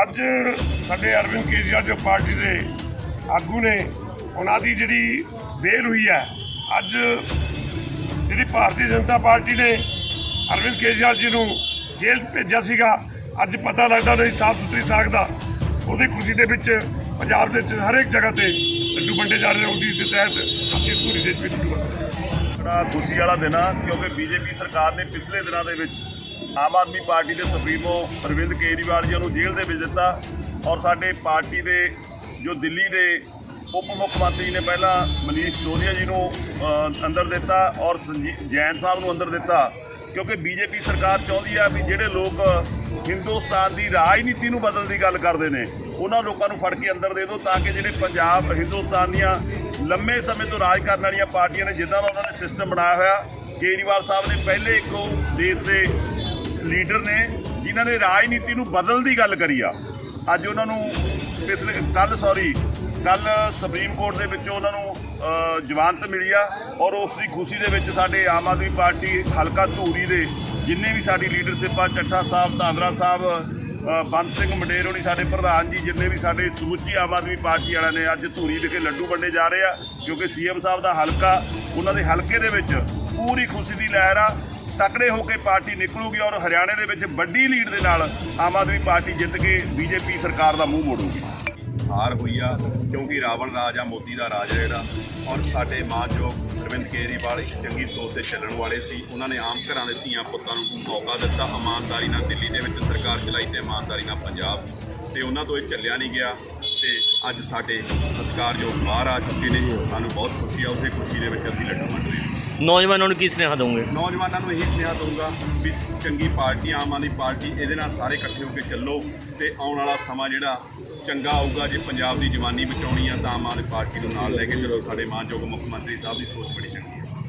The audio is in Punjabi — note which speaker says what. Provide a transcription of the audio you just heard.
Speaker 1: ਅੱਜ ਸਾਡੇ ਅਰਵਿੰਦ ਕੇਜਰੀਵਾਲ ਜੋ ਪਾਰਟੀ ਦੇ ਆਗੂ ਨੇ ਉਹਨਾਂ ਦੀ ਜਿਹੜੀ ਬੇਲ ਹੋਈ ਹੈ, ਅੱਜ ਜਿਹੜੀ ਭਾਰਤੀ ਜਨਤਾ ਪਾਰਟੀ ਨੇ ਅਰਵਿੰਦ ਕੇਜਰੀਵਾਲ ਜੀ ਨੂੰ ਜੇਲ੍ਹ ਭੇਜਿਆ ਸੀਗਾ, ਅੱਜ ਪਤਾ ਲੱਗਦਾ ਨਹੀਂ ਸਾਫ਼ ਸੁਥਰੀ ਸਾਖ ਦਾ, ਉਹਦੀ ਖੁਸ਼ੀ ਦੇ ਵਿੱਚ ਪੰਜਾਬ ਦੇ ਵਿੱਚ ਹਰੇਕ ਜਗ੍ਹਾ ਤੇ ਲੱਡੂ ਵੰਡੇ ਜਾ ਰਹੇ ਨੇ, ਉਹਦੀ ਦੇ ਤਹਿਤ ਅਸੀਂ ਪੂਰੀ ਦੇਸ਼ ਵਿੱਚ ਲੱਡੂ ਵੰਡ ਰਹੇ
Speaker 2: ਬੜਾ ਖੁਸ਼ੀ ਵਾਲਾ ਦਿਨ ਆ, ਕਿਉਂਕਿ ਬੀਜੇਪੀ ਸਰਕਾਰ ਨੇ ਪਿਛਲੇ ਦਿਨਾਂ ਦੇ ਵਿੱਚ ਆਮ ਆਦਮੀ ਪਾਰਟੀ ਦੇ ਸੁਪਰੀਮੋ ਅਰਵਿੰਦ ਕੇਜਰੀਵਾਲ ਜੀ ਨੂੰ ਜੇਲ੍ਹ ਦੇ ਵਿੱਚ ਦਿੱਤਾ ਔਰ ਸਾਡੇ ਪਾਰਟੀ ਦੇ ਜੋ ਦਿੱਲੀ ਦੇ ਉਪ ਮੁੱਖ ਮੰਤਰੀ ਨੇ ਪਹਿਲਾਂ ਮਨੀਸ਼ ਸਿਸੋਦੀਆ ਜੀ ਨੂੰ ਅੰਦਰ ਦਿੱਤਾ ਔਰ ਸੰਜੀ- ਜੈਨ ਸਾਹਿਬ ਨੂੰ ਅੰਦਰ ਦਿੱਤਾ, ਕਿਉਂਕਿ ਬੀਜੇਪੀ ਸਰਕਾਰ ਚਾਹੁੰਦੀ ਆ ਵੀ ਜਿਹੜੇ ਲੋਕ ਹਿੰਦੁਸਤਾਨ ਦੀ ਰਾਜਨੀਤੀ ਨੂੰ ਬਦਲਣ ਦੀ ਗੱਲ ਕਰਦੇ ਨੇ, ਉਹਨਾਂ ਲੋਕਾਂ ਨੂੰ ਫੜ ਕੇ ਅੰਦਰ ਦੇ ਦਿਓ ਤਾਂ ਕਿ ਜਿਹੜੇ ਪੰਜਾਬ, ਹਿੰਦੁਸਤਾਨ ਦੀਆਂ ਲੰਮੇ ਸਮੇਂ ਤੋਂ ਰਾਜ ਕਰਨ ਵਾਲੀਆਂ ਪਾਰਟੀਆਂ ਨੇ, ਜਿੱਦਾਂ ਦਾ ਉਹਨਾਂ ਨੇ ਸਿਸਟਮ ਬਣਾਇਆ ਹੋਇਆ, ਕੇਜਰੀਵਾਲ ਸਾਹਿਬ ਨੇ ਪਹਿਲੇ ਇੱਕੋ ਦੇਸ਼ ਦੇ ਲੀਡਰ ਨੇ ਜਿਨ੍ਹਾਂ ਨੇ ਰਾਜਨੀਤੀ ਨੂੰ ਬਦਲਣ ਦੀ ਗੱਲ ਕਰੀ ਆ। ਅੱਜ ਉਹਨਾਂ ਨੂੰ ਪਿਛਲੇ ਕੱਲ ਸੌਰੀ ਕੱਲ ਸੁਪਰੀਮ ਕੋਰਟ ਦੇ ਵਿੱਚੋਂ ਉਹਨਾਂ ਨੂੰ ਅ, ਜ਼ਮਾਨਤ ਮਿਲੀ ਆ ਔਰ ਉਸ ਦੀ ਖੁਸ਼ੀ ਦੇ ਵਿੱਚ ਸਾਡੇ ਆਮ ਆਦਮੀ ਪਾਰਟੀ ਹਲਕਾ ਧੂਰੀ ਦੇ ਜਿੰਨੇ ਵੀ ਸਾਡੀ ਲੀਡਰਸ਼ਿਪ ਆ ਚੱਠਾ ਸਾਹਿਬ ਧਾਂਦਰਾ ਸਾਹਿਬ ਅ, ਬੰਦ ਸਿੰਘ ਮੰਡੇਰ ਹੋਣੀ ਸਾਡੇ ਪ੍ਰਧਾਨ ਜੀ ਜਿੰਨੇ ਵੀ ਸਾਡੇ ਸਮੁੱਚੀ ਆਮ ਆਦਮੀ ਪਾਰਟੀ ਵਾਲਿਆਂ ਨੇ ਅੱਜ ਧੂਰੀ ਵਿਖੇ ਲੱਡੂ ਵੰਡੇ ਜਾ ਰਹੇ ਆ ਕਿਉਂਕਿ ਸੀਐਮ ਸਾਹਿਬ ਦਾ ਹਲਕਾ ਉਹਨਾਂ ਦੇ ਹਲਕੇ ਦੇ ਵਿੱਚ ਪੂਰੀ ਖੁਸ਼ੀ ਦੀ ਲਹਿਰ ਆ। ਤਕੜੇ ਹੋ ਕੇ ਪਾਰਟੀ ਨਿਕਲੂਗੀ ਔਰ ਹਰਿਆਣੇ ਦੇ ਵਿੱਚ ਵੱਡੀ ਲੀਡ ਦੇ ਨਾਲ ਆਮ ਆਦਮੀ ਪਾਰਟੀ ਜਿੱਤ ਕੇ ਬੀਜੇਪੀ ਸਰਕਾਰ ਦਾ ਮੂੰਹ ਮੋੜੂਗੀ।
Speaker 3: ਹਾਰ ਹੋਈ ਆ, ਕਿਉਂਕਿ ਰਾਵਣ ਰਾਜ ਆ ਮੋਦੀ ਦਾ ਰਾਜ ਆ ਜਿਹੜਾ, ਔਰ ਸਾਡੇ ਮਾਨਯੋਗ ਅਰਵਿੰਦ ਕੇਜਰੀਵਾਲ ਇੱਕ ਚੰਗੀ ਸੋਚ ਤੇ ਚੱਲਣ ਵਾਲੇ ਸੀ। ਉਹਨਾਂ ਨੇ ਆਮ ਘਰਾਂ ਦੇ ਧੀਆਂ ਪੁੱਤਾਂ ਨੂੰ ਮੌਕਾ ਦਿੱਤਾ। ਇਮਾਨਦਾਰੀ ਨਾਲ ਦਿੱਲੀ ਦੇ ਵਿੱਚ ਸਰਕਾਰ ਚਲਾਈ ਤੇ ਇਮਾਨਦਾਰੀ ਨਾਲ ਪੰਜਾਬ। ਤੇ ਉਹਨਾਂ ਤੋਂ ਇਹ ਚੱਲਿਆ ਨਹੀਂ ਗਿਆ। ਤੇ ਅੱਜ ਸਾਡੇ ਸਤਿਕਾਰਯੋਗ ਬਾਹਰ ਆ ਚੁੱਕੇ ਨੇ। ਸਾਨੂੰ ਬਹੁਤ ਖੁਸ਼ੀ ਆ, ਉਸੇ ਖੁਸ਼ੀ ਦੇ ਵਿੱਚ ਅਸੀਂ ਲੱਡੂ ਵੰਡ ਰਹੇ ਹਾਂ।
Speaker 4: ਨੌਜਵਾਨਾਂ ਨੂੰ ਕੀ ਸੁਨੇਹਾ ਦੋਗੇ?
Speaker 3: ਨੌਜਵਾਨਾਂ ਨੂੰ ਇਹੀ ਸੁਨੇਹਾ ਦਊਂਗਾ ਵੀ ਚੰਗੀ ਪਾਰਟੀ, ਆਮ ਆਦਮੀ ਪਾਰਟੀ, ਇਹਦੇ ਨਾਲ ਸਾਰੇ ਇਕੱਠੇ ਹੋ ਕੇ ਚੱਲੋ ਤੇ ਆਉਣ ਵਾਲਾ ਸਮਾਂ ਜਿਹੜਾ ਚੰਗਾ ਆਊਗਾ ਜੇ ਪੰਜਾਬ ਦੀ ਜਵਾਨੀ ਬਚਾਉਣੀ ਆ ਤਾਂ ਆਮ ਆਦਮੀ ਪਾਰਟੀ ਨੂੰ ਨਾਲ ਲੈ ਕੇ ਚਲੋ। ਸਾਡੇ ਮਾਨਯੋਗ ਮੁੱਖ ਮੰਤਰੀ ਸਾਹਿਬ ਦੀ ਸੋਚ ਬੜੀ ਚੰਗੀ ਹੈ।